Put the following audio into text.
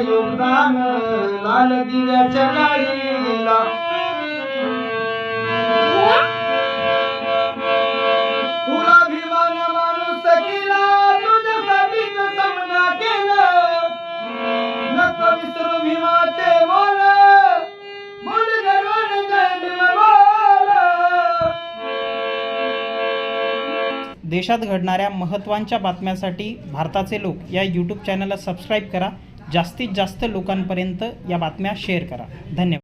योगदान लाल दिव्याच्या लाईला तुला माणूस केला तुझ्यासाठी सामना नको विसरू भीमाचे बोल बोल गर्वान जय देशात घडणाऱ्या महत्त्वांच्या बातम्यांसाठी भारताचे लोक या यूट्यूब चॅनलला सबस्क्राईब करा. जास्तीत जास्त लोकांपर्यंत या बातम्या शेअर करा. धन्यवाद.